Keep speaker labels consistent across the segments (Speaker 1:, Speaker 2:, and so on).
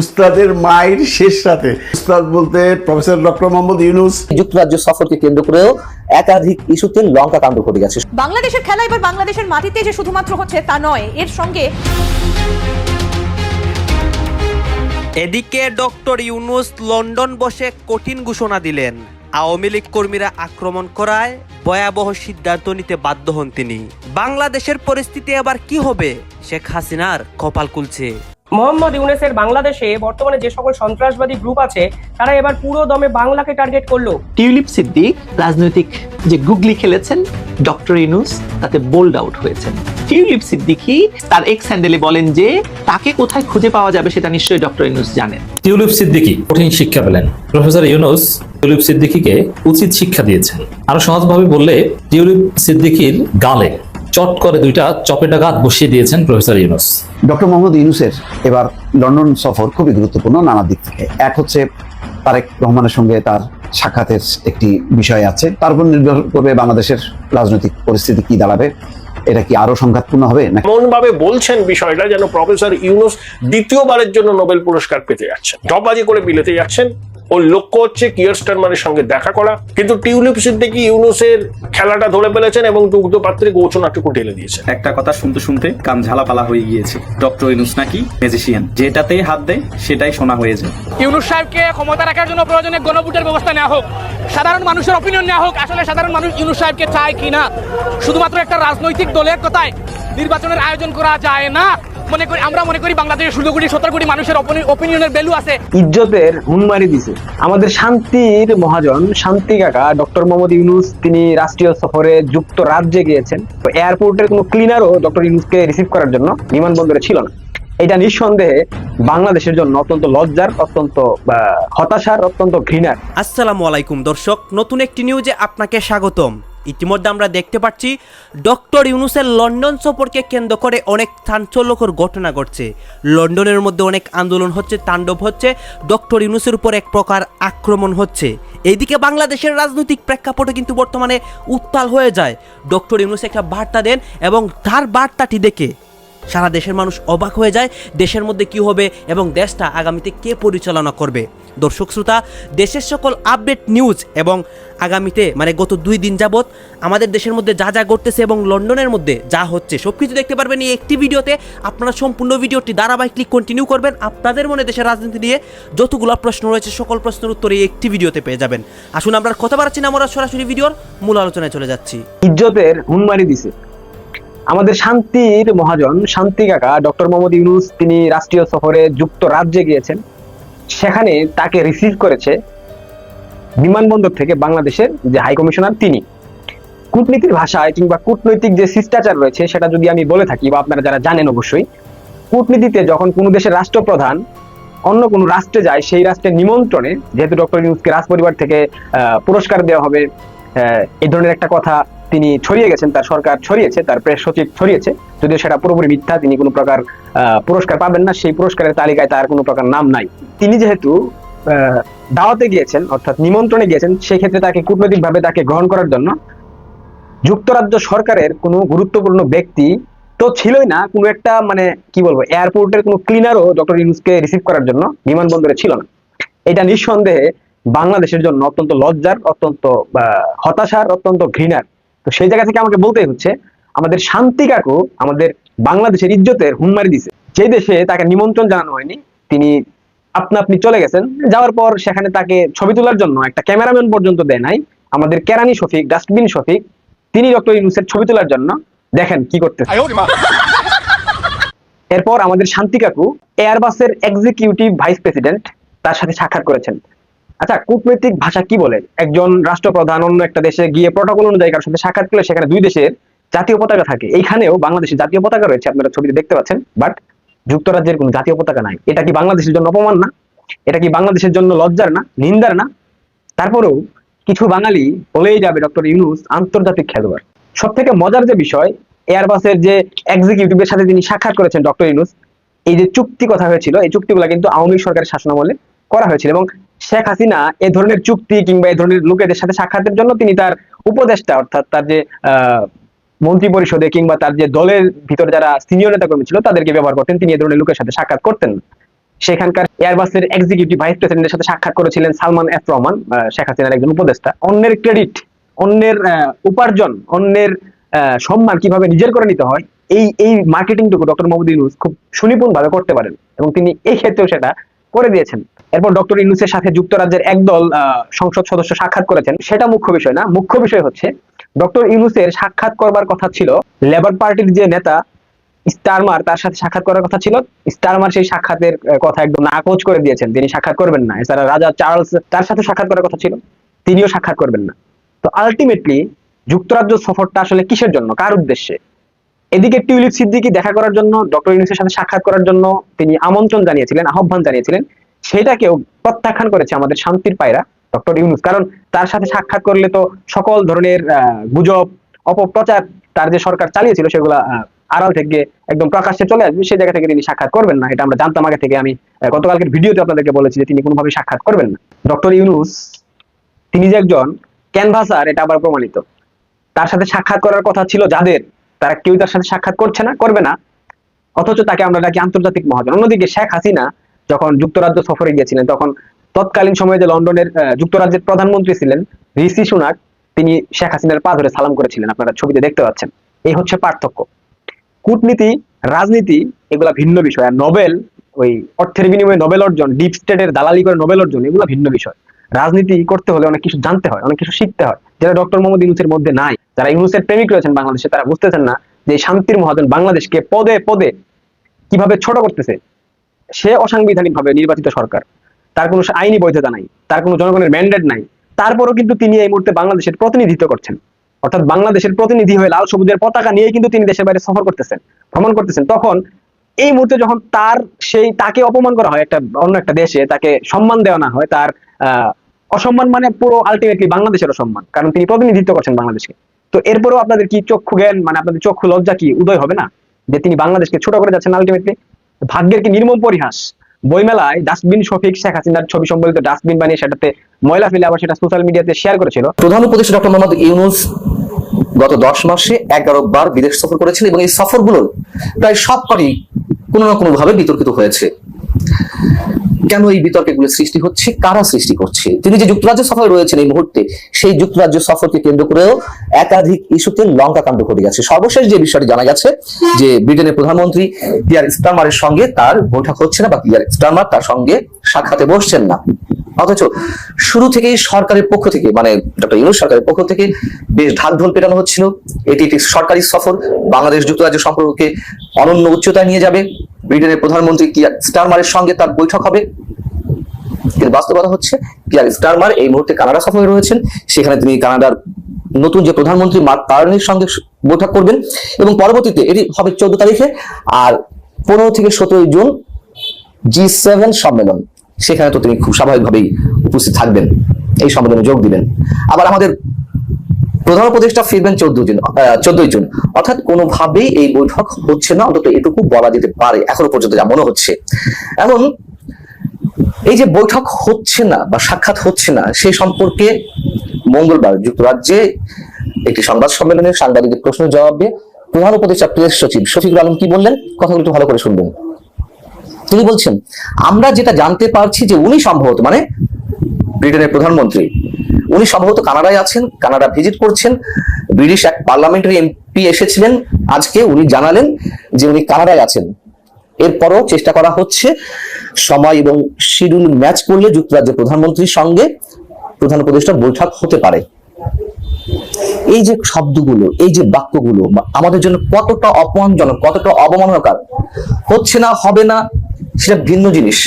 Speaker 1: উস্তাদের মায়ের শেষ রাতে। উস্তাদ বলতে প্রফেসর ডক্টর মোহাম্মদ ইউনুস।
Speaker 2: যুক্তরাজ্য সফরকে কেন্দ্র করেও একাধিক ইস্যুতে লঙ্কা কাণ্ড ঘটে গেছে।
Speaker 3: বাংলাদেশের খেলা এবার বাংলাদেশের মাটিতে যে শুধুমাত্র হচ্ছে তা নয় এর সঙ্গে
Speaker 4: এদিকে ডক্টর ইউনুস লন্ডন বসে কঠিন ঘোষণা দিলেন। আওয়ামী লীগ কর্মীরা আক্রমণ করায় ভয়াবহ সিদ্ধান্ত নিতে বাধ্য হন তিনি। বাংলাদেশের পরিস্থিতি এবার কি হবে? শেখ হাসিনার কপাল কুলছে
Speaker 5: মোহাম্মদ ইউনেসের বাংলাদেশে বর্তমানে যে সকল সন্ত্রাসবাদী গ্রুপ আছে তারা এবার পুরো দমে বাংলাকে টার্গেট করল।
Speaker 6: টিউলিপ সিদ্দিক রাজনৈতিক যে গুগলি খেলেছেন ডক্টর ইনুস তাতে বোল্ড আউট হয়েছেন। টিউলিপ সিদ্দিকি তার এক্স হ্যান্ডেলে বলেন যে তাকে কোথায় খুঁজে পাওয়া যাবে সেটা নিশ্চয়ই ডক্টর ইনুস জানেন।
Speaker 7: টিউলিপ সিদ্দিকী কঠিন শিক্ষা পেলেন। প্রফেসর ইউনুস টিউলিপ সিদ্দিকীকে উচিত শিক্ষা দিয়েছেন। আরও সহজভাবে বললে টিউলিপ সিদ্দিকীর গালে চট করে দুইটা চপেটা গাত বসিয়ে দিয়েছেন প্রফেসর ইউনুস।
Speaker 8: ডক্টর মোহাম্মদ ইউনুসের এবার লন্ডন সফর খুবই গুরুত্বপূর্ণ নানা দিক থেকে। এক হচ্ছে তারেক রহমানের সঙ্গে তার সাক্ষাতের একটি বিষয় আছে। তার উপর নির্ভর করবে বাংলাদেশের রাজনৈতিক পরিস্থিতি কি দাঁড়াবে এটা কি আরও সংঘাতপূর্ণ হবে না
Speaker 9: এমন ভাবে বলছেন বিষয়টা যেন প্রফেসর ইউনুস দ্বিতীয়বারের জন্য নোবেল পুরস্কার পেতে যাচ্ছেন। জবাজি করে বিলেতে যাচ্ছেন। ওর লক্ষ্য হচ্ছে কিয়ার স্টারমানের সঙ্গে দেখা করা। কিন্তু টিউলিপ সিদ্দিকি ইউনুসের খেলাটা ধরে ফেলেছেন এবং দুগ্ধ পাত্রে গৌচনাটুকু ঢেলে দিয়েছেন।
Speaker 10: একটা কথা শুনতে শুনতে কান ঝালাপালা হয়ে গিয়েছে। ডক্টর ইউনুস নাকি ম্যাজিশিয়ান যেটাতেই হাত দেয় সেটাই শোনা হয়ে যায়।
Speaker 5: ইউনুস সাহেবকে ক্ষমতা রাখার জন্য প্রয়োজনে গণভোটের ব্যবস্থা নেওয়া হোক সাধারণ মানুষের অপিনিয়ন নেওয়া হোক আসলে সাধারণ মানুষ ইউনুস সাহেবকে চায় কিনা শুধুমাত্র একটা রাজনৈতিক দলের কথায় নির্বাচনের আয়োজন করা যায় না। মনে করি আমরা মনে করি বাংলাদেশের ষোলো কোটি সতেরো কোটি মানুষের অপিনিয়নের ভ্যালু আছে।
Speaker 11: ইজ্জতের হুনমারি দিছে। আমাদের শান্তির মহাজন শান্তি কাকা ডক্টর মোহাম্মদ ইউনুস তিনি রাষ্ট্রীয় সফরে যুক্তরাজ্যে গিয়েছেন। তো এয়ারপোর্টের কোনো ক্লিনারও ডক্টর ইউনুসকে রিসিভ করার জন্য বিমানবন্দরে ছিল না। এটা নিঃসন্দেহে বাংলাদেশের জন্য অত্যন্ত লজ্জার অত্যন্ত আহ, হতাশার অত্যন্ত ঘৃণার।
Speaker 4: আসসালামু আলাইকুম দর্শক নতুন একটি নিউজে আপনাকে স্বাগতম। ইতিমধ্যে আমরা দেখতে পাচ্ছি ডক্টর ইউনুসের লন্ডন সফরকে কেন্দ্র করে অনেক চাঞ্চল্যকর ঘটনা ঘটছে। লন্ডনের মধ্যে অনেক আন্দোলন হচ্ছে, তাণ্ডব হচ্ছে, ডক্টর ইউনুসের উপর এক প্রকার আক্রমণ হচ্ছে। এইদিকে বাংলাদেশের রাজনৈতিক প্রেক্ষাপটে কিন্তু বর্তমানে উত্তাল হয়ে যায়। ডক্টর ইউনুস একটা বার্তা দেন এবং তার বার্তাটি দেখে সারা দেশের মানুষ অবাক হয়ে যায় দেশের মধ্যে কি হবে এবং দেশটা আগামীতে কে পরিচালনা করবে। দর্শক শ্রোতা, দেশের সকল আপডেট নিউজ এবং আগামীতে মানে গত দুই দিন যাবৎ আমাদের দেশের মধ্যে যা যা ঘটতেছে এবং লন্ডনের মধ্যে যা হচ্ছে সব কিছু দেখতে পারবেন এই একটি ভিডিওতে। আপনারা সম্পূর্ণ ভিডিওটি ধারাবাহিকলি কন্টিনিউ করবেন। আপনাদের মনে দেশের রাজনীতি নিয়ে যতগুলো প্রশ্ন রয়েছে, সকল প্রশ্নের উত্তর এই একটি ভিডিওতে পেয়ে যাবেন। আসুন আমরা কথা বাড়াচ্ছি না, আমরা সরাসরি ভিডিওর মূল আলোচনায় চলে যাচ্ছি।
Speaker 11: ইজ্জতের হুনমারি দিছে। আমাদের শান্তির মহাজন, শান্তি কাকা, ডক্টর মোহাম্মদ ইউনুস, তিনি রাষ্ট্রীয় সফরে যুক্তরাজ্যে গিয়েছেন। সেখানে তাকে রিসিভ করেছে বিমানবন্দর থেকে বাংলাদেশের যে হাই কমিশনার তিনি। কূটনীতির ভাষায় কিংবা কূটনৈতিক যে শিষ্টাচার রয়েছে, সেটা যদি আমি বলে থাকি বা আপনারা যারা জানেন অবশ্যই, কূটনীতিতে যখন কোনো দেশের রাষ্ট্রপ্রধান অন্য কোনো রাষ্ট্রে যায়, সেই রাষ্ট্রের নিমন্ত্রণে, যেহেতু ডক্টর ইউনুসকে রাজপরিবার থেকে পুরস্কার দেওয়া হবে এই ধরনের একটা কথা তিনি ছড়িয়ে গেছেন, তার সরকার ছড়িয়েছে, তার প্রেস সচিব ছড়িয়েছে। যদিও সেটা পুরোপুরি মিথ্যা, তিনি কোনো প্রকার পুরস্কার পাবেন না, সেই পুরস্কারের তালিকায় তার কোনো প্রকার নাম নাই। তিনি যেহেতু দাওয়াতে গিয়েছেন, অর্থাৎ নিমন্ত্রণে গিয়েছেন সেই ক্ষেত্রে তাকে কূটনৈতিকভাবে তাকে গ্রহণ করার জন্য যুক্তরাজ্য সরকারের কোনো গুরুত্বপূর্ণ ব্যক্তি তো ছিলই না, কোনো একটা মানে কি বলব, এয়ারপোর্টের কোনো ক্লিনারও ডক্টর ইউনুসকে রিসিভ করার জন্য বিমানবন্দরে ছিল না। এটা নিঃসন্দেহে বাংলাদেশের জন্য অত্যন্ত লজ্জার, অত্যন্ত হতাশার, অত্যন্ত ঘৃণার। তো সেই জায়গা থেকে আমাকে বলতেই হচ্ছে আমাদের শান্তি কাকু আমাদের বাংলাদেশের ইজ্জতের হুনমারি দিছে। যে দেশে তাকে নিমন্ত্রণ জানানো হয়নি তিনি আপনা আপনি চলে গেছেন। যাওয়ার পর সেখানে তাকে ছবি তোলার জন্য একটা ক্যামেরাম্যান পর্যন্ত দেয় নাই। আমাদের কেরানি শফিক ডাস্টবিন শফিক তিনি ডক্টর ইউনুসের ছবি তোলার জন্য দেখেন কি করতে এরপর আমাদের শান্তি কাকু এয়ারবাসের এক্সিকিউটিভ ভাইস প্রেসিডেন্ট তার সাথে সাক্ষাৎ করেছেন। আচ্ছা কূটনৈতিক ভাষা কি বলে একজন রাষ্ট্রপ্রধান অন্য একটা দেশে গিয়ে প্রটোকল অনুযায়ী কারোর সাথে সাক্ষাৎ করলে সেখানে দুই দেশের জাতীয় পতাকা থাকে। এইখানেও বাংলাদেশের জাতীয় পতাকা রয়েছে, আপনারা ছবিতে দেখতে পাচ্ছেন বাট যুক্তরাজ্যের কোনো জাতীয় পতাকা নাই। এটা কি বাংলাদেশের জন্য অপমান না? এটা কি বাংলাদেশের জন্য লজ্জার না? নিন্দার না? তারপরেও কিছু বাঙালি বলেই যাবে ডক্টর ইউনুস, আন্তর্জাতিক খেলোয়াড়। সব থেকে মজার যে বিষয় এয়ারবাসের যে এক্সিকিউটিভের সাথে তিনি সাক্ষাৎ করেছেন ডক্টর ইউনুস, এই যে চুক্তি কথা হয়েছিল, এই চুক্তিগুলো কিন্তু আওয়ামী সরকারের শাসনামলে করা হয়েছিল এবং শেখ হাসিনা এ ধরনের চুক্তি কিংবা এই ধরনের লোকেদের সাথে সাক্ষাতের জন্য তিনি তার উপদেষ্টা, অর্থাৎ তার যে মন্ত্রী পরিষদে কিংবা তার যে দলের ভিতরে যারা সিনিয়র নেতা কর্মী ছিল তাদেরকে ব্যবহার করতেন। তিনি এ ধরনের লোকের সাথে সাক্ষাৎ করতেন। সেখানকার এয়ারবাসের এক্সিকিউটিভ ভাইস প্রেসিডেন্টের সাথে সাক্ষাৎ করেছিলেন সালমান এফ রহমান শেখ হাসিনার একজন উপদেষ্টা। অন্যের ক্রেডিট অন্যের উপার্জন, অন্যের সম্মান কীভাবে নিজের করে নিতে হয়, এই এই মার্কেটিংটুকু ডক্টর মোহাম্মদ ইউনুস খুব সুনিপুণ ভাবে করতে পারেন এবং তিনি এই ক্ষেত্রেও সেটা করে দিয়েছেন। এরপর ডক্টর ইউনুসের সাথে যুক্তরাজ্যের একদল সংসদ সদস্য সাক্ষাৎ করেছেন। সেটা মুখ্য বিষয় না, মুখ্য বিষয় হচ্ছে, ডক্টর ইউনুসের সাক্ষাৎ করবার কথা ছিল, লেবার পার্টির যে নেতা স্টারমার, তার সাথে সাক্ষাৎ করার কথা ছিল। স্টারমার সেই সাক্ষাতের কথা একদম নাকচ করে দিয়েছেন। তিনি সাক্ষাৎ করবেন না। এছাড়া রাজা চার্লস, তার সাথে সাক্ষাৎ করার কথা ছিল। তিনিও সাক্ষাৎ করবেন না। তো আলটিমেটলি যুক্তরাজ্য সফরটা আসলে কিসের জন্য? কার উদ্দেশ্যে? এদিকে টিউলিপ সিদ্দিকি দেখা করার জন্য, ডক্টর ইউনুসের সাথে সাক্ষাৎ করার জন্য তিনি আমন্ত্রণ জানিয়েছিলেন, আহ্বান জানিয়েছিলেন। সেটাকেও প্রত্যাখ্যান করেছে আমাদের শান্তির পায়রা ডক্টর ইউনুস। কারণ তার সাথে সাক্ষাৎ করলে তো সকল ধরনের গুজব, অপপ্রচার তার যে সরকার চালিয়েছিল সেগুলা আড়াল থেকে একদম প্রকাশ্যে চলে আসবে। সেই জায়গা থেকে তিনি সাক্ষাৎ করবেন না। এটা আমরা জানতাম আগে থেকে। আমি গতকালকের ভিডিওতে আপনাদেরকে বলেছি যে তিনি কোনোভাবে সাক্ষাৎ করবেন না। ডক্টর ইউনুস, তিনি যে একজন ক্যানভাসার, এটা আবার প্রমাণিত। তার সাথে সাক্ষাৎ করার কথা ছিল যাদের। তারা কেউ তার সাথে সাক্ষাৎ করছে না, করবে না। অথচ তাকে আমরা ডাকি আন্তর্জাতিক মহাজন। অন্যদিকে শেখ হাসিনা যখন যুক্তরাজ্য সফরে গিয়েছিলেন, তখন তৎকালীন সময়ে যে লন্ডনের যুক্তরাজ্যের প্রধানমন্ত্রী ছিলেন ঋষি সুনাক, তিনি শেখ হাসিনার পা ধরে সালাম করেছিলেন। আপনারা ছবিতে দেখতে পাচ্ছেন। এই হচ্ছে পার্থক্য। কূটনীতি, রাজনীতি, এগুলা ভিন্ন বিষয়। আর নোবেল, ওই অর্থের বিনিময়ে নোবেল অর্জন, ডিপ স্টেটের দালালি করে নোবেল অর্জন, এগুলো ভিন্ন বিষয়। রাজনীতি করতে হলে অনেক কিছু জানতে হয়, অনেক কিছু শিখতে হয়। যেটা ডক্টর মোহাম্মদ ইউনুসের মধ্যে নাই, যারা ইউনুসের প্রেমিক রয়েছেন বাংলাদেশে, তারা বুঝতেছেন না যে শান্তির মহাজন বাংলাদেশকে পদে পদে কীভাবে ছোট করতেছে। সে অসাংবিধানিক ভাবে নির্বাচিত সরকার। তার কোনো আইনি বৈধতা নাই, তার কোনো জনগণের ম্যান্ডেট নাই। তারপরও কিন্তু তিনি এই মুহূর্তে বাংলাদেশের প্রতিনিধিত্ব করছেন। অর্থাৎ বাংলাদেশের প্রতিনিধি হয়ে লাল সবুজের পতাকা নিয়ে কিন্তু তিনি দেশের বাইরে সফর করতেছেন, ভ্রমণ করতেছেন। তখন এই মুহূর্তে যখন তার সেই তাকে অপমান করা হয় একটা অন্য একটা দেশে, তাকে সম্মান দেওয়া না হয়, তার অসম্মান মানে পুরো আলটিমেটলি বাংলাদেশের অসম্মান কারণ তিনি প্রতিনিধিত্ব করছেন বাংলাদেশকে। তো এরপরেও আপনাদের কি চক্ষু জ্ঞান মানে আপনাদের চক্ষু লজ্জা কি উদয় হবে না? যে তিনি বাংলাদেশকে ছোট করে যাচ্ছেন আলটিমেটলি ভাগ্যের কি নির্মম পরিহাস? বইমেলায় ডাস্টবিন শফিক শেখ হাসিনার ছবি সম্বলিত ডাস্টবিন বানিয়ে সেটাতে ময়লা ফেলে আবার সেটা সোশ্যাল মিডিয়াতে শেয়ার করেছিল।
Speaker 2: প্রধান উপদেষ্টা ডক্টর মোহাম্মদ ইউনুস গত দশ মাসে এগারো বার বিদেশ সফর করেছিল এবং এই সফরগুলো প্রায় সবকটি কোনো না কোনো ভাবে বিতর্কিত হয়েছে। কেন এই বিতর্কগুলো সৃষ্টি হচ্ছে? কারা সৃষ্টি করছে? তিনি যে যুক্তরাজ্য সফরে রয়েছেন এই মুহূর্তে, সেই যুক্তরাজ্য সফরকে কেন্দ্র করেও একাধিক ইস্যুতে লঙ্কা কাণ্ড ঘটে গেছে। সর্বশেষ যে বিষয়টি জানা গেছে, যে ব্রিটেনের প্রধানমন্ত্রী কিয়ার স্টারমারের সঙ্গে তার বৈঠক হচ্ছে না, বা কিয়ার স্টারমার তার সঙ্গে সাক্ষাতে বসছেন না। অথচ শুরু থেকেই সরকারের পক্ষ থেকে মানে ডক্টর ইউনুস সরকারের পক্ষ থেকে বেশ ঢাক ঢোল পেটানো হচ্ছিল। এটি একটি সরকারি সফর। বাংলাদেশ যুক্তরাজ্য সম্পর্ককে অনন্য উচ্চতায় নিয়ে যাবে। ব্রিটেনের প্রধানমন্ত্রী কিয়ার স্টারমারের সঙ্গে তার বৈঠক হবে। কিন্তু বাস্তবতা হচ্ছে, কিয়ার স্টারমার এই মুহূর্তে কানাডা সফরে রয়েছেন। সেখানে তিনি কানাডার নতুন যে প্রধানমন্ত্রী মার্ক কার্নির সঙ্গে বৈঠক করবেন এবং পরবর্তীতে এটি হবে চোদ্দ তারিখে আর পনেরো থেকে সতেরোই জুন জি সেভেন সম্মেলন। সেখানে তো তিনি খুব স্বাভাবিকভাবেই উপস্থিত থাকবেন। এই সম্মেলনে যোগ দিবেন। আবার আমাদের প্রধান উপদেষ্টা ফিরবেন চোদ্দ জুন চোদ্দই জুন। অর্থাৎ কোনোভাবেই এই বৈঠক হচ্ছে না, অন্তত এটুকু বলা যেতে পারে, এখনও পর্যন্ত যা মনে হচ্ছে। এখন এই যে বৈঠক হচ্ছে না বা সাক্ষাৎ হচ্ছে না সেই সম্পর্কে মঙ্গলবার যুক্তরাজ্যে একটি সংবাদ সম্মেলনে সাংবাদিকদের প্রশ্নের জবাবে প্রধান উপদেষ্টা প্রেস সচিব শফিকুল আলম কি বললেন? কথাগুলো একটু ভালো করে শুনবেন তিনি বলছেন, আমরা যেটা জানতে পারছি যে উনি সম্ভবত মানে ব্রিটেনের প্রধানমন্ত্রী। উনি সম্ভবত কানাডায় আছেন, কানাডা ভিজিট করছেন। ব্রিটিশ এক পার্লামেন্টারি এমপি এসেছিলেন। আজকে উনি জানালেন যে উনি কানাডায় আছেন। এরপরও চেষ্টা করা হচ্ছে সময় এবং শিডিউল ম্যাচ করলে যুক্তরাজ্যের প্রধানমন্ত্রীর সঙ্গে প্রধান উপদেষ্টা বৈঠক হতে পারে। এই যে শব্দগুলো, এই যে বাক্যগুলো আমাদের জন্য কতটা অপমানজনক, কতটা অবমাননাকার, হচ্ছে না, হবে না, সেটা ভিন্ন জিনিস।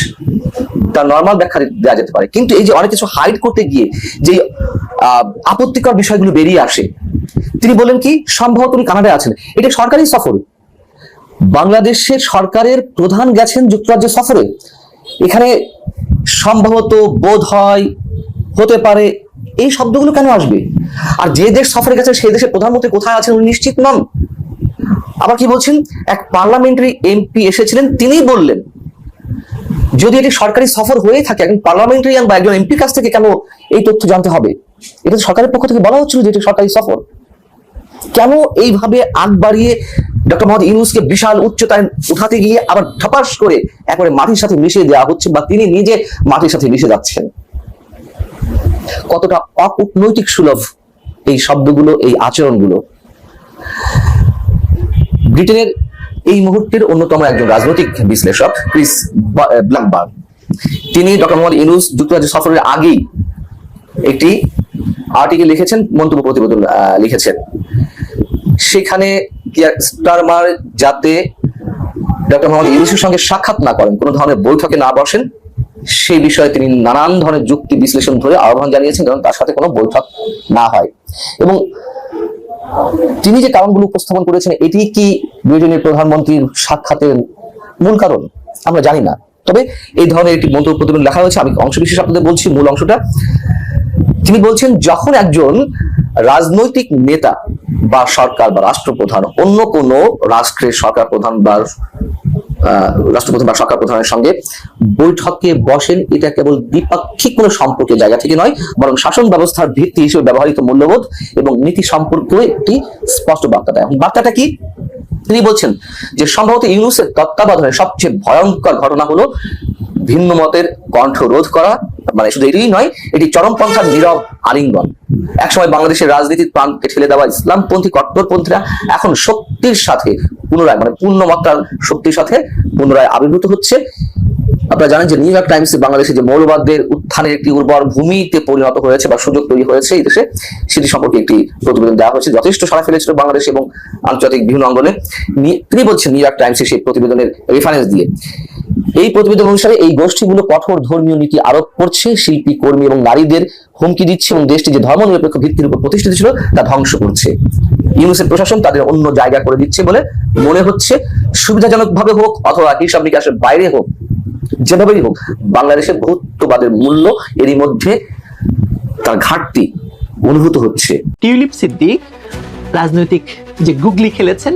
Speaker 2: তার নর্মাল ব্যাখ্যা দেওয়া যেতে পারে। কিন্তু এই যে অনেক কিছু হাইড করতে গিয়ে যে আপত্তিকর বিষয়গুলো বেরিয়ে আসে, তিনি বলেন কি, সম্ভবত উনি কানাডায় আছেন। এটা সরকারি সফর। বাংলাদেশের সরকারের প্রধান গেছেন যুক্তরাজ্য সফরে। এখানে সম্ভবত বোধ হয় হতে পারে এই শব্দগুলো কেন আসবে? আর যে দেশ সফরে গেছে সেই দেশের প্রধানমন্ত্রী কোথায় আছেন উনি নিশ্চিত নন। আবার কি বলছেন? এক পার্লামেন্টারি এমপি এসেছিলেন তিনি বললেন যদি এটি সরকারি সফর হয়ে থাকে, একজন পার্লামেন্টারিয়ান বা একজন এমপির কাছ থেকে কেন এই তথ্য জানতে হবে? এটা সরকারের পক্ষ থেকে বলা হচ্ছিল যে এটি সরকারি সফর। কেন এইভাবে আগ বাড়িয়ে ডক্টর মোহাম্মদ ইউনুসকে বিশাল উচ্চতায় উঠাতে গিয়ে আবার ঠপাস করে একবারে মাটির সাথে মিশিয়ে দেওয়া হচ্ছে বা তিনি নিজে মাটির সাথে মিশে যাচ্ছেন? কতটা অকূটনৈতিক সুলভ এই শব্দগুলো, এই আচরণগুলো। ব্রিটেনের এই মুহূর্তের অন্যতম একজন রাজনৈতিক বিশ্লেষক, ক্রিস ব্ল্যাকবার্ন তিনি ডক্টর মোহাম্মদ ইউনুস যুক্তরাজ্য সফরের আগেই একটি আর্টিকেল লিখেছেন, মন্তব্য প্রতিবেদন লিখেছেন। সেখানে স্টারমার যাতে ডক্টর মোহাম্মদ ইউনুসের সঙ্গে সাক্ষাৎ না করেন, কোনো ধরনের বৈঠকে না বসেন, সেই বিষয়ে তিনি নানান ধরনের যুক্তি বিশ্লেষণ ধরে আহ্বান জানিয়েছেন, যেন তার সাথে কোনো বৈঠক না হয়। এবং তিনি যে কারণগুলো উপস্থাপন করেছেন, এটি কি ব্রিটেনের প্রধানমন্ত্রীর সাক্ষাতের মূল কারণ? আমরা জানি না। তবে এই ধরনের একটি মন্তব্য প্রতিবেদন লেখা হয়েছে আমি অংশ বিশেষ আপনাদের বলছি, মূল অংশটা। তিনি বলছেন, যখন একজন রাজনৈতিক নেতা বা সরকার বা রাষ্ট্রপ্রধান অন্য কোনো রাষ্ট্রের সরকার প্রধান বা রাষ্ট্রপ্রধান বা সরকার প্রধানের সঙ্গে বৈঠকে বসেন, এটা কেবল দ্বিপাক্ষিক কোনো সম্পর্কের জায়গা থেকে নয়, বরং শাসন ব্যবস্থার ভিত্তি হিসেবে ব্যবহৃত মূল্যবোধ এবং নীতি সম্পর্কেও একটি স্পষ্ট বার্তা দেয়। বার্তাটা কি? তিনি বলছেন যে, সম্ভবত ইউনুসের তত্ত্বাবধানে সবচেয়ে ভয়ঙ্কর ঘটনা হলো ভিন্ন মতের কণ্ঠ রোধ করা মানে শুধু এটাই নয়, এটি চরমপন্থার নীরব আলিঙ্গন। একসময় বাংলাদেশের রাজনীতির প্রান্তে ঠেলে দেওয়া ইসলামপন্থী কট্টরপন্থীরা এখন শক্তির সাথে পুনরায় মানে পূর্ণমাত্রার শক্তির সাথে পুনরায় আবির্ভূত হচ্ছে। আপনারা জানেন যে নিউ ইয়র্ক টাইমস বাংলাদেশে যে মৌলবাদদের উত্থানের একটি উর্বর ভূমিতে পরিণত হয়েছে বা সুযোগ তৈরি হয়েছে এই দেশে, সেটি সম্পর্কে একটি প্রতিবেদন দেওয়া হয়েছে। যথেষ্ট সাড়া ফেলেছিল বাংলাদেশ এবং আন্তর্জাতিক বিভিন্ন অঙ্গনে তিনি বলছেন নিউ ইয়র্ক টাইমসের সেই প্রতিবেদনের রেফারেন্স দিয়ে। এই প্রতিবেদন অনুসারে এই গোষ্ঠীগুলো কঠোর ধর্মীয় নীতি আরোপ করছে, শিল্পী, কর্মী এবং নারীদের হুমকি দিচ্ছে এবং দেশটি যে ধর্মনিরপেক্ষ ভিত্তির উপর প্রতিষ্ঠিত ছিল, তা ধ্বংস করছে। ইউনুসের প্রশাসন তাদের অন্য জায়গা করে দিচ্ছে বলে মনে হচ্ছে সুবিধাজনক ভাবে হোক অথবা হিসাব নিকাশের বাইরে হোক, যেভাবেই হোক, বাংলাদেশের বহুত্ববাদের মূল্য এরই মধ্যে তার ঘাটতি অনুভূত হচ্ছে।
Speaker 6: টিউলিপ সিদ্দিক, রাজনৈতিক যে গুগলি খেলেছেন,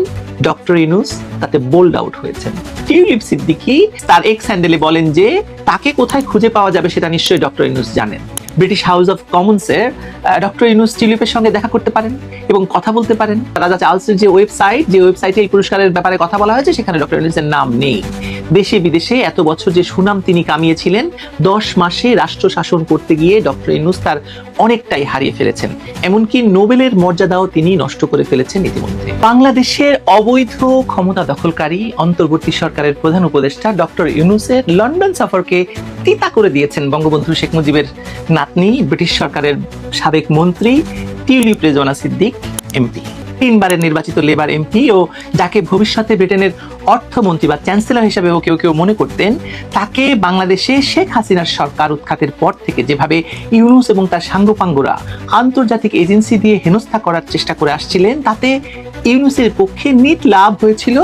Speaker 6: ডক্টর ইনুস তাতে বোল্ড আউট হয়েছেন। টিউলিপ সিদ্দিকি তার এক্স হ্যান্ডেলে বলেন যে, তাকে কোথায় খুঁজে পাওয়া যাবে সেটা নিশ্চয়ই ডক্টর ইনুস জানেন। ব্রিটিশ হাউস অফ কমন্সের ডক্টর ইউনুস টিউলিপের সঙ্গে দেখা করতে পারেন এবং কথা বলতে পারেন। রাজা চার্লসের যে ওয়েবসাইট যে ওয়েবসাইটে এই পুরস্কারের ব্যাপারে কথা বলা হয়েছে, সেখানে ডক্টর ইনুসের নাম নেই। দেশে, বিদেশে এত বছর যে সুনাম তিনি কামিয়েছিলেন, দশ মাসে রাষ্ট্র শাসন করতে গিয়ে ডক্টর ইউনুস তার অনেকটাই হারিয়ে ফেলেছেন। এমনকি নোবেলের মর্যাদাও তিনি নষ্ট করে ফেলেছেন ইতিমধ্যে। বাংলাদেশের অবৈধ ক্ষমতা দখলকারী অন্তর্বর্তী সরকারের প্রধান উপদেষ্টা ডক্টর ইউনুসের লন্ডন সফরকে তিতা করে দিয়েছেন বঙ্গবন্ধু শেখ মুজিবের নাতনি, ব্রিটিশ সরকারের সাবেক মন্ত্রী, টিউলিপ রেজওয়ানা সিদ্দিক এমপি তিনবারের নির্বাচিত লেবার এমপি ও যাকে ভবিষ্যতে ব্রিটেনের অর্থমন্ত্রী বা চ্যান্সেলর হিসেবেও কেউ কেউ মনে করতেন, তাকে বাংলাদেশে শেখ হাসিনার সরকার উৎখাতের পর থেকে যেভাবে ইউনুস এবং তার সাঙ্গপাঙ্গরা আন্তর্জাতিক এজেন্সি দিয়ে হেনস্থা করার চেষ্টা করে আসছিলেন, তাতে ইউনুসের পক্ষে নিট লাভ হয়েছিল।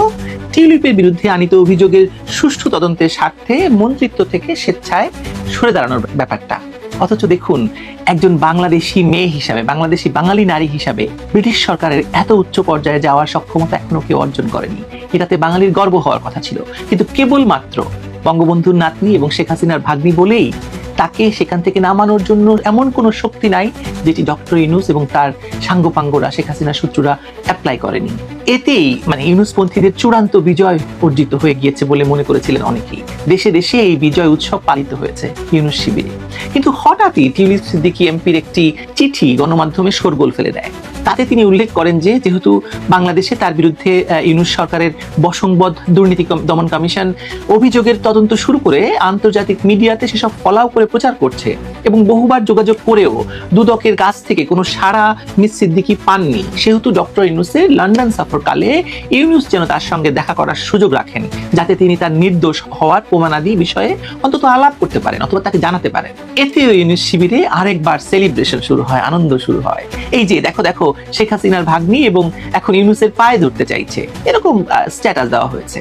Speaker 6: টিউলিপের বিরুদ্ধে আনিত অভিযোগের সুষ্ঠু তদন্তের স্বার্থে মন্ত্রিত্ব থেকে স্বেচ্ছায় সরে দাঁড়ানোর ব্যাপারটা। অথচ দেখুন, একজন বাংলাদেশি মেয়ে হিসাবে, বাংলাদেশি বাঙালি নারী হিসাবে ব্রিটিশ সরকারের এত উচ্চ পর্যায়ে যাওয়ার সক্ষমতা এখনও কেউ অর্জন করেনি। এটাতে বাঙালির গর্ব হওয়ার কথা ছিল। কিন্তু কেবলমাত্র বঙ্গবন্ধুর নাতনি এবং শেখ হাসিনার ভাগ্নি বলেই তাকে সেখান থেকে নামানোর জন্য এমন কোনো শক্তি নাই যেটি ডক্টর ইনুস এবং তার সাঙ্গপাঙ্গরা, শেখ হাসিনা সূত্ররা অ্যাপ্লাই করেনি। এতেই মানে ইউনুসপন্থীদের চূড়ান্ত বিজয় অর্জিত হয়ে গিয়েছে বলে মনে করেছিলেন অনেকেই। দেশে দেশে এই বিজয় উৎসব পালিত হয়েছে ইউনুস শিবিরে। কিন্তু হঠাৎই টিউলিপ সিদ্দিকি এমপির একটি চিঠি গণমাধ্যমে শোরগোল ফেলে দেয়। তাতে তিনি উল্লেখ করেন যে, যেহেতু বাংলাদেশে তার বিরুদ্ধে ইউনুস সরকারের বসংবদ দুর্নীতি দমন কমিশন অভিযোগের তদন্ত শুরু করে আন্তর্জাতিক মিডিয়াতে সেসব ফলাও করে প্রচার করছে এবং বহুবার যোগাযোগ করেও দুদকের কাছ থেকে কোনো সাড়া মিস সিদ্দিকি পাননি। সেহেতু ডক্টর ইউনুসের লন্ডন সফরকালে ইউনুস যেন তার সঙ্গে দেখা করার সুযোগ রাখেন, যাতে তিনি তার নির্দোষ হওয়ার প্রমাণাদি বিষয়ে অন্তত আলাপ করতে পারেন অথবা তাকে জানাতে পারেন। এতে ইউনুস শিবিরে আরেকবার সেলিব্রেশন শুরু হয়, আনন্দ শুরু হয়। এই যে, দেখো দেখো, শেখ হাসিনার ভাগ্নি এবং এখন ইউনুসের পায়ে ধরতে চাইছে। এরকম স্ট্যাটাস দেওয়া হয়েছে।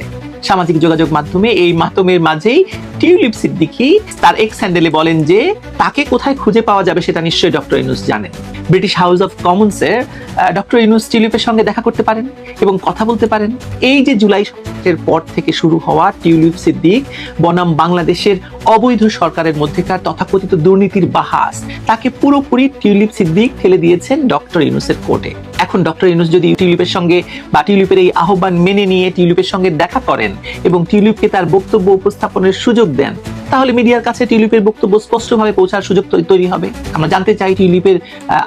Speaker 6: সামাজিক যোগাযোগ মাধ্যমে এই মাতমের মাঝেই টিউলিপ সিদ্দিকি তার এক্স স্যান্ডেলে বলেন যে, তাকে কোথায় খুঁজে পাওয়া যাবে সেটা নিশ্চয়ই ডক্টর ইনুস জানেন। ব্রিটিশ হাউস অফ কমন্সের ডক্টর ইনুস টিউলিপের সঙ্গে দেখা করতে পারেন এবং কথা বলতে পারেন। এই যে জুলাই এর পর থেকে শুরু হওয়া টিউলিপ সিদ্দিক বনাম বাংলাদেশের অবৈধ সরকারের মধ্যেকার তথাকথিত দুর্নীতির বাহাস, তাকে পুরোপুরি টিউলিপ সিদ্দিক ঠেলে দিয়েছেন ডক্টর ইউনুসের কোর্টে। এখন ডক্টর ইউনুস যদি টিউলিপের সঙ্গে বা টিউলিপের এই আহ্বান মেনে নিয়ে টিউলিপের সঙ্গে দেখা করেন এবং টিউলিপকে তার বক্তব্য উপস্থাপনের সুযোগ দেন। তাহলে মিডিয়ার কাছে টিউলিপের বক্তব্য স্পষ্টভাবে পৌঁছার সুযোগ তৈরি হবে। আমরা জানতে চাই টিউলিপের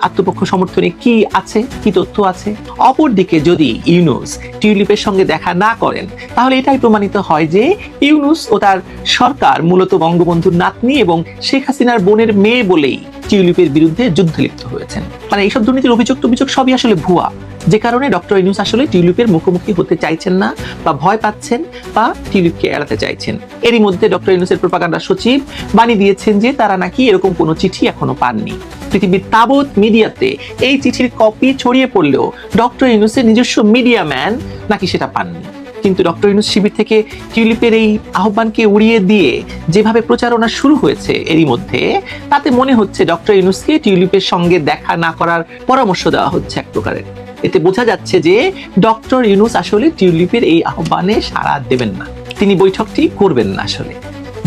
Speaker 6: আত্মপক্ষ সমর্থনে কি আছে, কি তথ্য আছে। অপরদিকে যদি ইউনুস টিউলিপের সঙ্গে দেখা না করেন, তাহলে এটাই প্রমাণিত হয় যে ইউনুস ও তার সরকার মূলত বঙ্গবন্ধুর নাতনি এবং শেখ হাসিনার বোনের মেয়ে বলেই টিউলিপের বিরুদ্ধে যুদ্ধ লিপ্ত হয়েছেন। মানে এইসব দুর্নীতির অভিযোগ অভিযোগ সবই আসলে ভুয়া। যে কারণে ডক্টর ইউনুস আসলে টিউলিপের মুখোমুখি হতে চাইছেন না বা ভয় পাচ্ছেন বা টিউলিপকে এড়াতে চাইছেন। এরই মধ্যে ডক্টর ইউনুসের প্রপাগান্ডা সচিব বানিয়ে দিয়েছেন যে তারা নাকি এরকম কোনো চিঠি এখনও পাননি। পৃথিবীর তাবৎ মিডিয়াতে এই চিঠির কপি ছড়িয়ে পড়লেও ডক্টর ইনুসের নিজস্ব মিডিয়া ম্যান নাকি সেটা পাননি। কিন্তু ডক্টর ইউনুস শিবির থেকে টিউলিপের এই আহ্বানকে উড়িয়ে দিয়ে যেভাবে প্রচারণা শুরু হয়েছে এরই মধ্যে, তাতে মনে হচ্ছে ডক্টর ইউনুসকে টিউলিপের সঙ্গে দেখা না করার পরামর্শ দেওয়া হচ্ছে এক প্রকারের। এতে বোঝা যাচ্ছে যে ডক্টর ইউনুস আসলে টিউলিপের এই আহ্বানে সাড়া দেবেন না। তিনি বৈঠকটি করবেন না আসলে।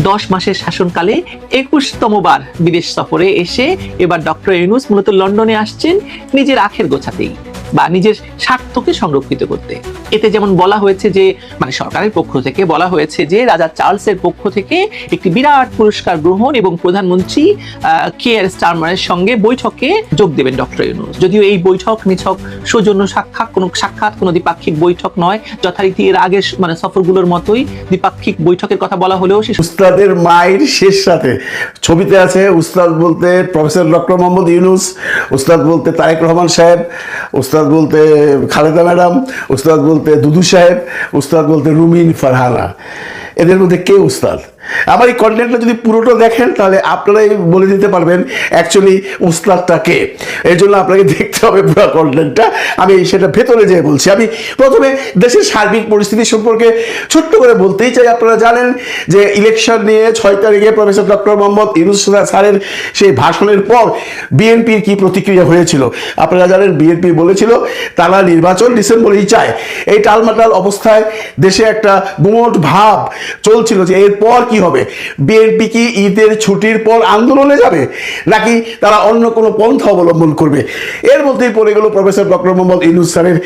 Speaker 6: দশ মাসের শাসনকালে একুশতম বার বিদেশ সফরে এসে এবার ডক্টর ইউনুস মূলত লন্ডনে আসছেন, নিজের আখের গোছাতেই। বা নিজের স্বার্থকে সংরক্ষিত করতে। এতে যেমন বলা হয়েছে যে মানে সরকারের পক্ষ থেকে বলা হয়েছে যে, রাজা চার্লসের পক্ষ থেকে একটি বিরাট পুরস্কার গ্রহণ এবং প্রধানমন্ত্রী কে আর স্টারমারের সঙ্গে বৈঠকে যোগ দেবেন ডক্টর ইউনুস। যদিও এই বৈঠক, নিছক সৌজন্য সাক্ষাৎ, কোনো সাক্ষাৎ, কোনো দ্বিপাক্ষিক বৈঠক নয়। যথারীতি এর আগের মানে সফরগুলোর মতোই দ্বিপাক্ষিক বৈঠকের কথা বলা হলেও
Speaker 1: উস্তাদের মায়ের শেষ সাথে ছবিতে আছে উস্তাদ বলতে প্রফেসর ডক্টর মোহাম্মদ ইউনুস, উস্তাদ বলতে তারেক রহমান সাহেব, উস্তাদ বলতে খালেদা ম্যাডাম উস্তাদ বলতে দুদু সাহেব উস্তাদ বলতে রুমিন ফারহানা। এদের মধ্যে কে উস্তাদ? আমার এই কন্টেন্টটা যদি পুরোটা দেখেন, তাহলে আপনারাই বলে দিতে পারবেন অ্যাকচুয়ালি উস্তাদটা কে? এর জন্য আপনাকে দেখতে হবে পুরো কন্টেন্টটা আমি সেটা ভেতরে যেয়ে বলছি। আমি প্রথমে দেশের সার্বিক পরিস্থিতি সম্পর্কে ছোট্ট করে বলতেই চাই, আপনারা জানেন যে ইলেকশন নিয়ে ছয় তারিখে প্রফেসর ডক্টর মোহাম্মদ ইউনুস স্যারের সেই ভাষণের পর বিএনপির কি প্রতিক্রিয়া হয়েছিল? আপনারা জানেন বিএনপি বলেছিল, তারা নির্বাচন ডিসেম্বরেই চায়। এই টালমাটাল অবস্থায় দেশে একটা গুমট ভাব চলছিল যে এরপর কি হবে? বিএনপি কি ঈদের ছুটির পর আন্দোলনে যাবে? নাকি তারা অন্য কোনো পন্থা অবলম্বন করবে? এর মধ্যেই পড়ে গেল প্রফেসর ডক্টর মোহাম্মদ ইউনুস স্যারের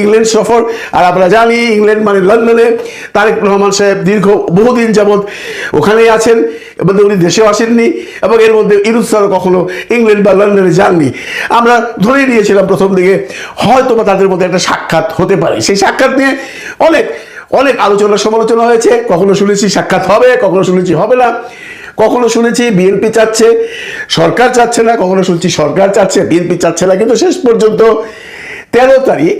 Speaker 1: ইংল্যান্ড সফর। আর আমরা জানি, ইংল্যান্ড মানে লন্ডনে তারেক রহমান সাহেব দীর্ঘ বহুদিন যাবৎ ওখানেই আছেন এবং উনি দেশেও আসেননি এবং এর মধ্যে ইউনুস স্যারও কখনো ইংল্যান্ড বা লন্ডনে যাননি। আমরা ধরে নিয়েছিলাম প্রথম দিকে হয়তো বা তাদের মধ্যে একটা সাক্ষাৎ হতে পারে। সেই সাক্ষাৎ নিয়ে অনেক অনেক আলোচনা সমালোচনা হয়েছে। কখনো শুনেছি সাক্ষাৎ হবে, কখনো শুনেছি হবে না। কখনো শুনেছি বিএনপি চাচ্ছে, সরকার চাচ্ছে না। কখনো শুনছি সরকার চাচ্ছে বিএনপি চাচ্ছে না। কিন্তু শেষ পর্যন্ত তেরো তারিখ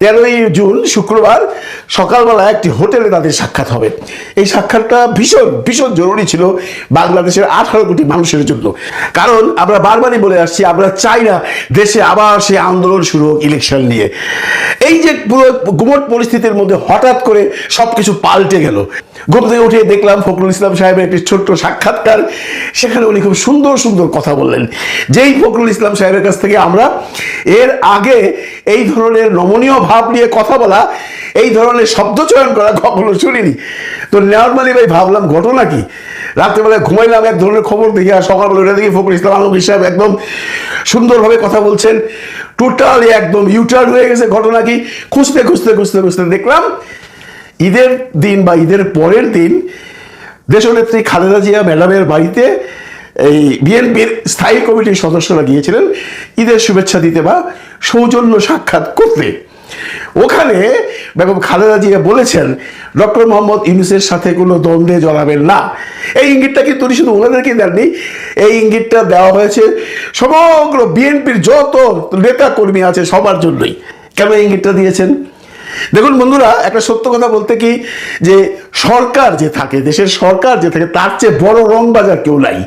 Speaker 1: তেরোই জুন শুক্রবার সকালবেলা একটি হোটেলে তাদের সাক্ষাৎ হবে। এই সাক্ষাৎটা ভীষণ ভীষণ জরুরি ছিল বাংলাদেশের আঠারো কোটি মানুষের জন্য। কারণ আমরা বারবারই বলে আসছি, আমরা চাই না দেশে আবার সে আন্দোলন শুরু হোক ইলেকশন নিয়ে। এই যে পুরো গুমট পরিস্থিতির মধ্যে হঠাৎ করে সবকিছু পাল্টে গেল। ঘুম থেকে উঠে দেখলাম ফখরুল ইসলাম সাহেবের একটি ছোট্ট সাক্ষাৎকার। সেখানে উনি খুব সুন্দর সুন্দর কথা বললেন। যেই ফখরুল ইসলাম সাহেবের কাছ থেকে আমরা এর আগে এই ধরনের নমনীয় ভাব নিয়ে কথা বলা, এই ধরনের শব্দ চয়ন করা কখনো শুনিনি। তো নর্মালি ভাই, ভাবলাম ঘটনা কি? রাত্রেবেলায় ঘুমাইলাম, এক ধরনের খবর দেখি আর সকালবেলা উঠে দেখি ফখরুল ইসলাম আলমগীর সাহেব একদম সুন্দরভাবে কথা বলছেন। টোটালি একদম ইউটার্ন হয়ে গেছে ঘটনা কি? খুঁজতে খুঁজতে খুঁজতে খুঁজতে দেখলাম, ঈদের দিন বা ঈদের পরের দিন দেশনেত্রী খালেদা জিয়া ম্যাডামের বাড়িতে এই বিএনপির স্থায়ী কমিটির সদস্যরা গিয়েছিলেন। ঈদের শুভেচ্ছা দিতে বা সৌজন্য সাক্ষাৎ করতে। ওখানে বেগম খালেদা জিয়া বলেছেন, ডক্টর মোহাম্মদ ইউনুসের সাথে কোনো দ্বন্দ্বে জড়াবেন না। এই ইঙ্গিতটা কিন্তু উনি শুধু ওনাদেরকে দেননি, এই ইঙ্গিতটা দেওয়া হয়েছে সমগ্র বিএনপির যত নেতা কর্মী আছে সবার জন্যই। কেন ইঙ্গিতটা দিয়েছেন? দেখুন বন্ধুরা, একটা সত্য কথা বলতে কি, যে সরকার যে থাকে, দেশের সরকার যে থাকে, তার চেয়ে বড় রংবাজার কেউ নাই।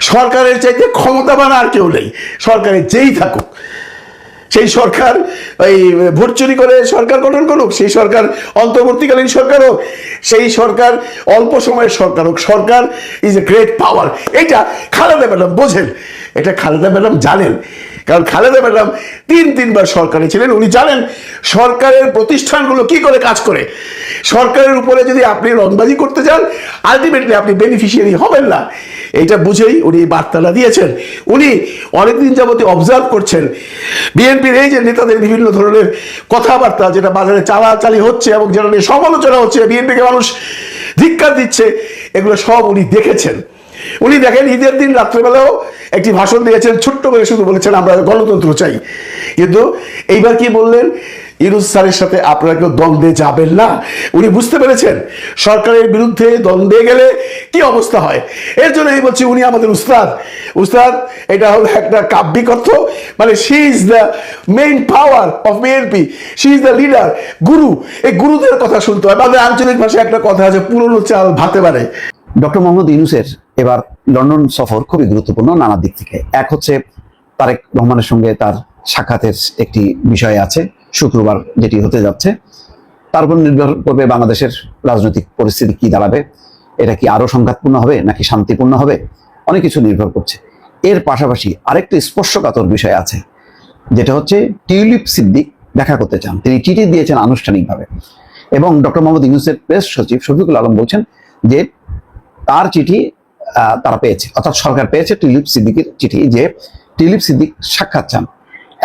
Speaker 1: সরকারের চাইতে ক্ষমতাবান আর কেউ নেই। সরকারের যেই থাকুক সেই সরকার, ওই ভোট চুরি করে সরকার গঠন করুক, সেই সরকার অন্তর্বর্তীকালীন সরকার হোক, সেই সরকার অল্প সময়ের সরকার হোক, সরকার ইজ এ গ্রেট পাওয়ার এটা খালেদা ম্যাডাম বোঝেন, এটা খালেদা ম্যাডাম জানেন। কারণ খালেদা ম্যাডাম তিন তিনবার সরকারে ছিলেন। উনি জানেন সরকারের প্রতিষ্ঠানগুলো কি করে কাজ করে। সরকারের উপরে যদি আপনি রংবাজি করতে চান আলটিমেটলি আপনি বেনিফিশিয়ারি হবেন না। এইটা বুঝেই উনি এই বার্তাটা দিয়েছেন। উনি অনেকদিন যাবতীয় অবজার্ভ করছেন। বিএনপির এই যে নেতাদের বিভিন্ন ধরনের কথাবার্তা, যেটা বাজারে চালাচালি হচ্ছে এবং যেটা নিয়ে সমালোচনা হচ্ছে, বিএনপিকে মানুষ ধিক্কার দিচ্ছে, এগুলো সব উনি দেখেছেন। উনি দেখেন ঈদের দিন রাত্রেবেলাও একটি ভাষণ দিয়েছেন, ছোট্ট করে শুধু বলেছেন, আমরা গণতন্ত্র চাই। কিন্তু এইবার কি বললেন? ইরুজ স্যারের সাথে আপনারা কেউ দ্বন্দ্বে যাবেন না। উনি বুঝতে পেরেছেন, সরকারের বিরুদ্ধে দ্বন্দ্বে গেলে কি অবস্থা হয়? এর জন্য এই বলছি, উনি আমাদের উস্তাদ। উস্তাদ, এটা হলো একটা কাব্যিক অর্থ মানে she is the main power of BNP she is the leader গুরু। এই গুরুদের কথা শুনতে হয়। আমাদের আঞ্চলিক ভাষায় একটা কথা আছে, পুরনো চাল ভাতে পারে
Speaker 8: ডক্টর মোহাম্মদ ইউনুসের এবার লন্ডন সফর খুবই গুরুত্বপূর্ণ নানা দিক থেকে। এক হচ্ছে তারেক রহমানের সঙ্গে তার সাক্ষাতের একটি বিষয় আছে, শুক্রবার যেটি হতে যাচ্ছে। তার উপর নির্ভর করবে বাংলাদেশের রাজনৈতিক পরিস্থিতি কি দাঁড়াবে, এটা কি আরও সংঘাতপূর্ণ হবে নাকি শান্তিপূর্ণ হবে, অনেক কিছু নির্ভর করছে। এর পাশাপাশি আরেকটি স্পর্শকাতর বিষয় আছে, যেটা হচ্ছে টিউলিপ সিদ্দিক দেখা করতে চান। তিনি চিঠি দিয়েছেন আনুষ্ঠানিকভাবে। এবং ডক্টর মোহাম্মদ ইউনুসের প্রেস সচিব শফিকুল আলম বলছেন যে তার চিঠি তারা পেয়েছে। অর্থাৎ সরকার পেয়েছে টিউলিপ সিদ্দিকের চিঠি যে টিউলিপ সিদ্দিক সাক্ষাৎ চান।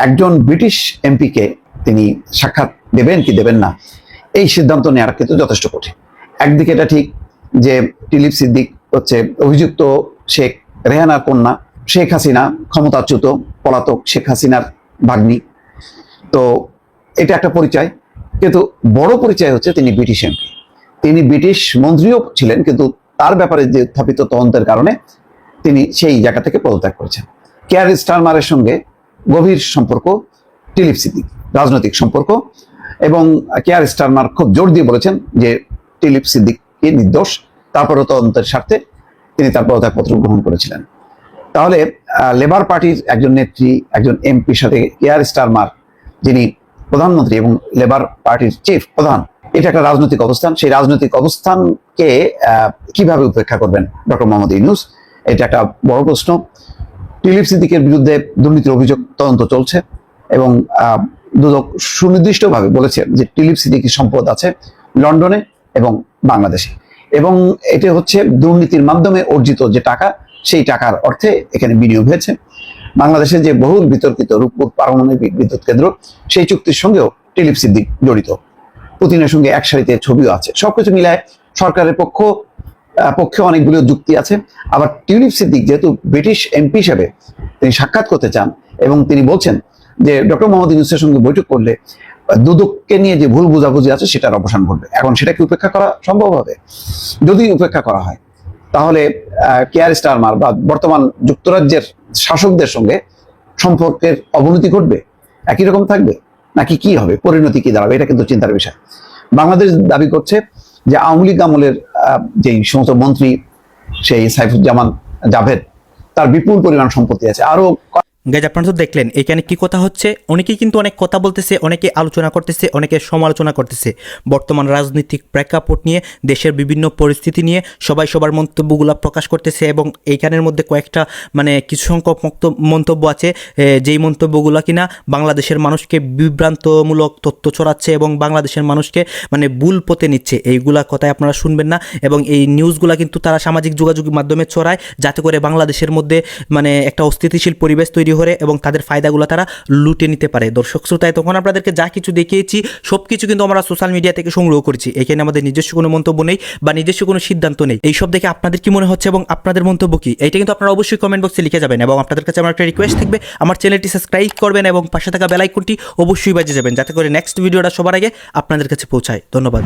Speaker 8: একজন ব্রিটিশ এমপিকে তিনি সাক্ষাৎ দেবেন কি দেবেন না, এই সিদ্ধান্ত নেওয়ার কিন্তু যথেষ্ট কঠিন। একদিকে এটা ঠিক যে টিলিপ সিদ্দিক হচ্ছে অভিযুক্ত শেখ রেহানার কন্যা, শেখ হাসিনা ক্ষমতাচ্যুত পলাতক শেখ হাসিনার ভাগ্নি। তো এটা একটা পরিচয়, কিন্তু বড় পরিচয় হচ্ছে তিনি ব্রিটিশ এমপি। তিনি ব্রিটিশ মন্ত্রীও ছিলেন, কিন্তু ব্যাপারে যে উত্থাপিত তদন্তের কারণে তিনি সেই জায়গা থেকে পদত্যাগ করেছেন। কেয়ার স্টারমারের সঙ্গে গভীর সম্পর্ক টিলিপ সিদ্দিক রাজনৈতিক সম্পর্ক এবং কেয়ার স্টারমার খুব জোর দিয়ে বলেছেন যে টিলিপ সিদ্দিক সিদ্দিককে নির্দোষ, তারপরেও তদন্তের স্বার্থে তিনি তার পদত্যাগপত্র গ্রহণ করেছিলেন। তাহলে লেবার পার্টির একজন নেত্রী, একজন এমপির সাথে কেয়ার স্টারমার যিনি প্রধানমন্ত্রী এবং লেবার পার্টির চিফ প্রধান এটা একটা রাজনৈতিক অবস্থান। সেই রাজনৈতিক অবস্থানকে কীভাবে উপেক্ষা করবেন ডক্টর মোহাম্মদ ইউনুস? এটা একটা বড় প্রশ্ন। টিলিপ সিদ্দিকের বিরুদ্ধে দুর্নীতির অভিযোগ তদন্ত চলছে এবং দুদক সুনির্দিষ্টভাবে বলেছে যে টিলিপ সিদ্দিকির সম্পদ আছে লন্ডনে এবং বাংলাদেশে। এবং এটি হচ্ছে দুর্নীতির মাধ্যমে অর্জিত যে টাকা, সেই টাকার অর্থে এখানে বিনিয়োগ হয়েছে। বাংলাদেশে যে বহুল বিতর্কিত রূপপুর পারমাণবিক বিদ্যুৎ কেন্দ্র, সেই চুক্তির সঙ্গেও টিলিপ সিদ্দিক জড়িত। পুতিনের সঙ্গে এক সারিতে ছবিও আছে। সবকিছু মিলায় সরকারের পক্ষ পক্ষে অনেকগুলো যুক্তি আছে। আবার টিউলিপ সিদ্দিক যেহেতু ব্রিটিশ এমপি হিসাবে তিনি সাক্ষাৎ করতে চান এবং তিনি বলছেন যে ডক্টর মোহাম্মদ ইউনুসের সঙ্গে বৈঠক করলে দুদককে নিয়ে যে ভুল বোঝাবুঝি আছে সেটার অবসান ঘটবে। এখন সেটা কি উপেক্ষা করা সম্ভব হবে? যদি উপেক্ষা করা হয়, তাহলে কেয়ার স্টারমার বা বর্তমান যুক্তরাজ্যের শাসকদের সঙ্গে সম্পর্কের অবনতি ঘটবে? একই রকম থাকবে? নাকি কি হবে? পরিণতি কি দাঁড়াবে? এটা কিন্তু চিন্তার বিষয়। বাংলাদেশ দাবি করছে যে আওয়ামী লীগ আমলের যেই সমস্ত মন্ত্রী, সেই সাইফুজ্জামান জাভেদ, তার বিপুল পরিমাণ সম্পত্তি আছে। আরও
Speaker 12: গাইজ, আপনারা তো দেখলেন, এখানে কি কথা হচ্ছে? অনেকেই কিন্তু অনেক কথা বলতেছে, অনেকে আলোচনা করতেছে, অনেকে সমালোচনা করতেছে। বর্তমান রাজনৈতিক প্রেক্ষাপট নিয়ে, দেশের বিভিন্ন পরিস্থিতি নিয়ে সবাই সবার মন্তব্যগুলো প্রকাশ করতেছে এবং এইখানের মধ্যে কয়েকটা মানে কিছু সংখ্যক মন্তব্য আছে। যেই মন্তব্যগুলো কিনা বাংলাদেশের মানুষকে বিভ্রান্তমূলক তথ্য ছড়াচ্ছে এবং বাংলাদেশের মানুষকে মানে ভুল পথে নিচ্ছে। এইগুলা কথায় আপনারা শুনবেন না এবং এই নিউজগুলা কিন্তু তারা সামাজিক যোগাযোগের মাধ্যমে ছড়ায়, যাতে করে বাংলাদেশের মধ্যে মানে একটা অস্থিতিশীল পরিবেশ তৈরি করে এবং তাদের ফায়দাগুলো তারা লুটে নিতে পারে। দর্শক শ্রোতায়, তখন আপনাদেরকে যা কিছু দেখিয়েছি সব কিছু কিন্তু আমরা সোশ্যাল মিডিয়া থেকে সংগ্রহ করেছি। এখানে আমাদের নিজস্ব কোনো মন্তব্য নেই বা নিজস্ব কোনো সিদ্ধান্ত নেই। এইসব দেখে আপনাদের কি মনে হচ্ছে এবং আপনাদের মন্তব্য কি? এটা কিন্তু আপনারা অবশ্যই কমেন্ট বক্সে লিখে যাবেন এবং আপনাদের কাছে আমার একটা রিকোয়েস্ট থাকবে, আমার চ্যানেলটি সাবস্ক্রাইব করবেন এবং পাশে থাকা বেলাইকনটি অবশ্যই বাজে যাবেন, যাতে করে নেক্সট ভিডিওটা সবার আগে আপনাদের কাছে পৌঁছায়। ধন্যবাদ।